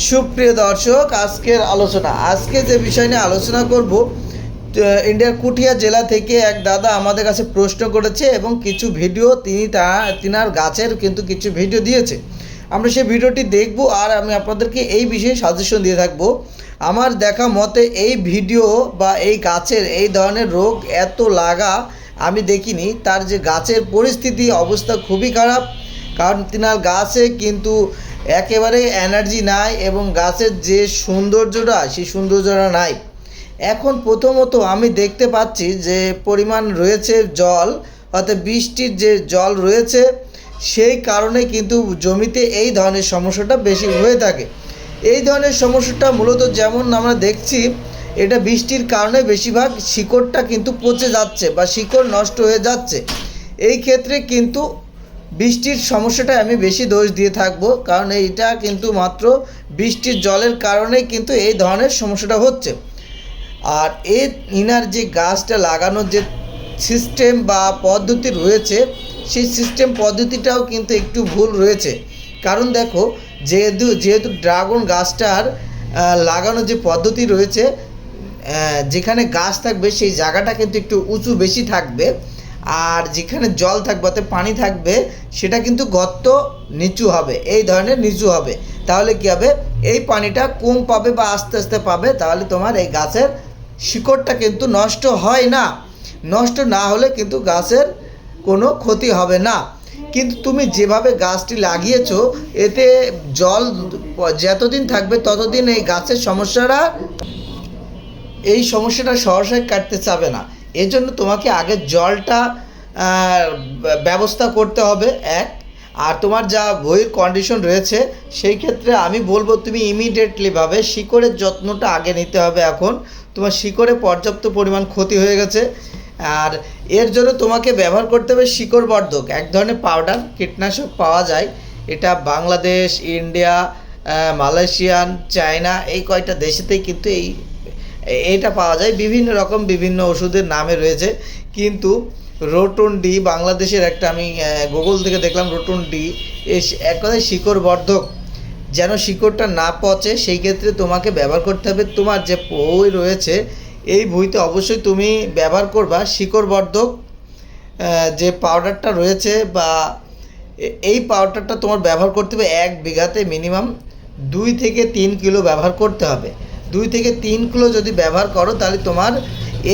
সুপ্রিয় দর্শক, আজকের আলোচনা। আজকে যে বিষয় নিয়ে আলোচনা করব ইন্ডিয়ার কুটিয়া জেলা থেকে এক দাদা আমাদের কাছে প্রশ্ন করেছে এবং কিছু ভিডিও তিনি তা, তিনার গাছের কিন্তু কিছু ভিডিও দিয়েছে। আমরা সেই ভিডিওটি দেখব আর আমি আপনাদেরকে এই বিষয়ে সাজেশন দিয়ে থাকব। আমার দেখা মতে এই ভিডিও বা এই গাছের, এই ধরনের রোগ এত লাগা আমি দেখিনি। তার যে গাছের পরিস্থিতি, অবস্থা খুবই খারাপ। কারণ তিনার গাছে কিন্তু একেবারে এনার্জি নাই এবং গাছের যে সৌন্দর্যটা, সেই সৌন্দর্যটা নাই। এখন প্রথমত আমি দেখতে পাচ্ছি যে পরিমাণ রয়েছে জল, অর্থাৎ বৃষ্টির যে জল রয়েছে, সেই কারণে কিন্তু জমিতে এই ধরনের সমস্যাটা বেশি হয়ে থাকে। এই ধরনের সমস্যাটা মূলত যেমন আমরা দেখছি, এটা বৃষ্টির কারণে বেশিরভাগ শিকড়টা কিন্তু পচে যাচ্ছে বা শিকড় নষ্ট হয়ে যাচ্ছে। এই ক্ষেত্রে কিন্তু বৃষ্টির সমস্যাটা আমি বেশি দোষ দিয়ে থাকব, কারণ এইটা কিন্তু মাত্র বৃষ্টির জলের কারণেই কিন্তু এই ধরনের সমস্যাটা হচ্ছে। আর এ ইনার যে গাছটা লাগানোর যে সিস্টেম বা পদ্ধতি রয়েছে, সেই সিস্টেম পদ্ধতিটাও কিন্তু একটু ভুল রয়েছে। কারণ দেখো, যেহেতু যেহেতু ড্রাগন গাছটার লাগানোর যে পদ্ধতি রয়েছে যেখানে গাছ থাকবে, সেই জায়গাটা কিন্তু একটু উঁচু বেশি থাকবে। আর যেখানে জল থাকবে, অর্থাৎ পানি থাকবে, সেটা কিন্তু গর্ত নিচু হবে, এই ধরনের নিচু হবে। তাহলে কী হবে? এই পানিটা কম পাবে বা আস্তে আস্তে পাবে, তাহলে তোমার এই গাছের শিকড়টা কিন্তু নষ্ট হয় না। নষ্ট না হলে কিন্তু গাছের কোনো ক্ষতি হবে না। কিন্তু তুমি যেভাবে গাছটি লাগিয়েছো, এতে জল যতদিন থাকবে, ততদিন এই গাছের সমস্যাটা এই সমস্যাটা সহসায় কাটতে চাবে না। এজন্য তোমাকে আগে জলটা ব্যবস্থা করতে হবে, এক। আর তোমার যা বইয়ের কন্ডিশন রয়েছে, সেই ক্ষেত্রে আমি বলব তুমি ইমিডিয়েটলিভাবে শিকড়ের যত্নটা আগে নিতে হবে এখন। তোমার শিকড়ে পর্যাপ্ত পরিমাণ ক্ষতি হয়ে গেছে। আর এর জন্য তোমাকে ব্যবহার করতে হবে শিকড় বর্ধক এক ধরনের পাউডার কীটনাশক পাওয়া যায়। এটা বাংলাদেশ, ইন্ডিয়া মালয়েশিয়ান, চায়না, এই কয়টা দেশেতেই কিন্তু এই এটা পাওয়া যায়। বিভিন্ন রকম বিভিন্ন ওষুধের নামে রয়েছে। কিন্তু রোটন ডি বাংলাদেশের একটা আমি গুগল থেকে দেখলাম, রোটন ডি এক কথায় শিকড় বর্ধক যেন শিকড়টা না পচে, সেই ক্ষেত্রে তোমাকে ব্যবহার করতে হবে। তোমার যে বই রয়েছে, এই বইতে অবশ্যই তুমি ব্যবহার করবা শিকড় বর্ধক যে পাউডারটা রয়েছে বা এই পাউডারটা তোমার ব্যবহার করতে হবে এক বিঘাতে মিনিমাম দুই থেকে তিন কিলো ব্যবহার করতে হবে। দুই থেকে তিন কিলো যদি ব্যবহার করো, তাহলে তোমার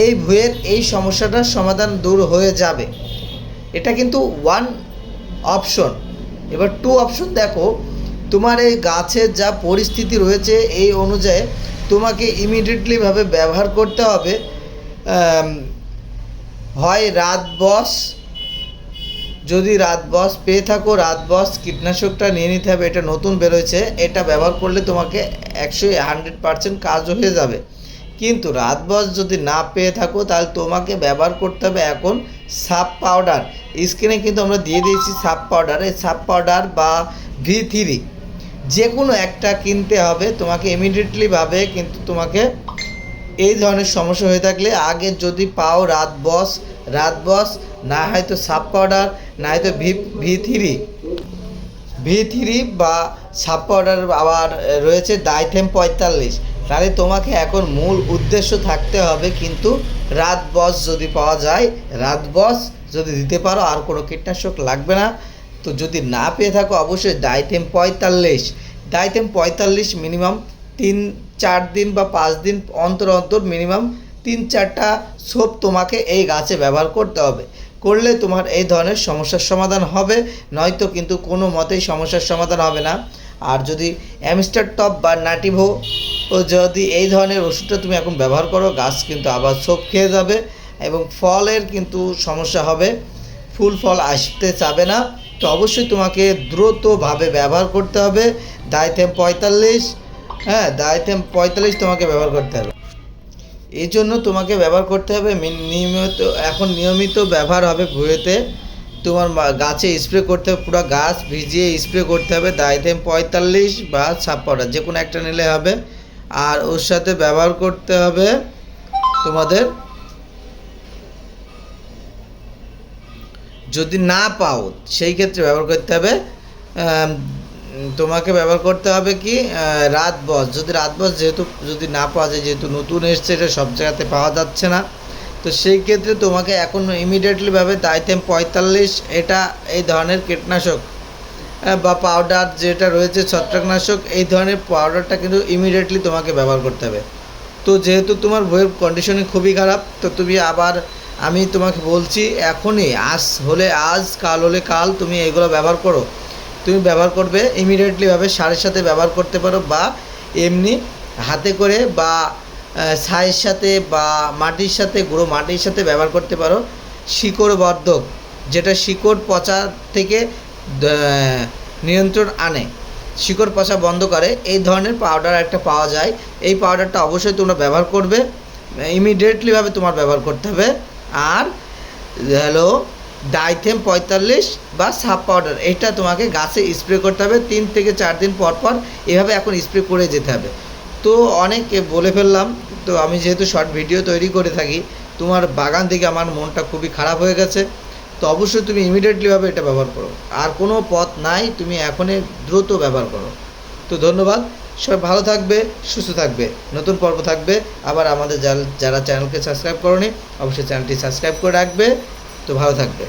এই ভুঁয়ের এই সমস্যাটার সমাধান দূর হয়ে যাবে। এটা কিন্তু ওয়ান অপশন এবার টু অপশন দেখো, তোমার এই গাছের যা পরিস্থিতি রয়েছে এই অনুযায়ী তোমাকে ইমিডিয়েটলিভাবে ব্যবহার করতে হবে। হয় রাত বস যদি রাত বস পেয়ে থাকো, রাত বস কীটনাশকটা নিয়ে নিতে হবে, এটা নতুন বেরোয়েছে, এটা ব্যবহার করলে তোমাকে একশো হান্ড্রেড পার্সেন্ট কাজ হয়ে যাবে। কিন্তু রাত বস যদি না পেয়ে থাকো, তাহলে তোমাকে ব্যবহার করতে হবে এখন সাপ পাউডার। স্ক্রিনে কিন্তু আমরা দিয়ে দিয়েছি সাপ পাউডার, এই সাপ পাউডার বা ভি থ্রি যে কোনো একটা কিনতে হবে, তোমাকে ইমিডিয়েটলিভাবে কিন্তু তোমাকে এই ধরনের সমস্যা হয়ে থাকলে আগে যদি পাও রাত বস রাত বস, না হয়তো সাপ পাউডার না হয়তো V V three V three বা সাপ পাউডার আবার রয়েছে ডাইথেম পঁয়তাল্লিশ। তাহলে তোমাকে এখন মূল উদ্দেশ্য থাকতে হবে কিন্তু রাত বস যদি পাওয়া যায়, রাত বস যদি দিতে পারো, আর কোনো কীটনাশক লাগবে না। তো যদি না পেয়ে থাকো, অবশ্যই ডাইথেম পঁয়তাল্লিশ। ডাইথেম পঁয়তাল্লিশ মিনিমাম তিন, চার দিন বা পাঁচ দিন অন্তর অন্তর মিনিমাম তিন, চারটা সোপ তোমাকে এই গাছে ব্যবহার করতে হবে। করলে তোমার এই ধরনের সমস্যার সমাধান হবে। নয়তো কিন্তু কোনো মতেই সমস্যার সমাধান হবে না। আর যদি অ্যামস্টার টপ বা নাটিভো যদি এই ধরনের ওষুধটা তুমি এখন ব্যবহার করো, গাছ কিন্তু আবার সোপ খেয়ে যাবে এবং ফলের কিন্তু সমস্যা হবে। ফুল ফল আসতে চাবে না। তো অবশ্যই তোমাকে দ্রুতভাবে ব্যবহার করতে হবে। দায়থেম পঁয়তাল্লিশ হ্যাঁ দায়থেম পঁয়তাল্লিশ তোমাকে ব্যবহার করতে হবে। এই জন্য তোমাকে ব্যবহার করতে হবে। নিয়মিত, এখন নিয়মিত ব্যবহার হবে ভুঁয়েতে তোমার গাছে স্প্রে করতে হবে, পুরো গাছ ভিজিয়ে স্প্রে করতে হবে। দায়থেম পঁয়তাল্লিশ বা পাউডার যে কোনো একটা নিলে হবে। আর ওর সাথে ব্যবহার করতে হবে তোমাদের, যদি না পাও, সেই ক্ষেত্রে ব্যবহার করতে হবে তোমাকে ব্যবহার করতে হবে কি রাত বস। যদি রাত বস, যেহেতু, যদি না পাওয়া যায়, যেহেতু নতুন এসছে, এটা সব জায়গাতে পাওয়া যাচ্ছে না। তো সেই ক্ষেত্রে তোমাকে এখন ইমিডিয়েটলিভাবে দাইতেম পঁয়তাল্লিশ, এটা এই ধরনের কীটনাশক বা পাউডার যেটা রয়েছে, ছত্রাকনাশক, এই ধরনের পাউডারটা কিন্তু ইমিডিয়েটলি তোমাকে ব্যবহার করতে হবে। তো যেহেতু তোমার বইয়ের কন্ডিশনিং খুবই খারাপ, তো তুমি আবার আমি তোমাকে বলছি, এখনই, আজ হলে, আজ, কাল হলে, কাল তুমি এগুলো ব্যবহার করো। তুমি ব্যবহার করবে ইমিডিয়েটলিভাবে সারের সাথে ব্যবহার করতে পারো বা এমনি হাতে করে বা আহ, ছাইয়ের সাথে বা মাটির সাথে গুঁড়ো মাটির সাথে ব্যবহার করতে পারো। শিকড় বর্ধক যেটা শিকড় পচা থেকে নিয়ন্ত্রণ আনে। শিকড় পচা বন্ধ করে। এই ধরনের পাউডার একটা পাওয়া যায়। এই পাউডারটা অবশ্যই তোমরা ব্যবহার করবে। ইমিডিয়েটলিভাবে তোমার ব্যবহার করতে হবে। আর হলো ডাইথেম পঁয়তাল্লিশ বা সাব পাউডার এটা তোমাকে গাছে স্প্রে করতে হবে। তিন থেকে চার দিন পর পর এভাবে এখন স্প্রে করে যেতে হবে। তো অনেক বলে ফেললাম, তো আমি যেহেতু শর্ট ভিডিও তৈরি করে থাকি, তোমার বাগান থেকে আমার মনটা খুবই খারাপ হয়ে গেছে। তো অবশ্যই তুমি ইমিডিয়েটলিভাবে এটা ব্যবহার করো। আর কোনো পথ নাই, তুমি এখনই দ্রুত ব্যবহার করো। তো ধন্যবাদ, সবাই ভালো থাকবে, সুস্থ থাকবে। নতুন পর্ব থাকবে, আবার আমাদের যারা যারা চ্যানেলকে সাবস্ক্রাইব করনি, অবশ্যই চ্যানেলটি সাবস্ক্রাইব করে রাখবে। তো ভালো থাকবে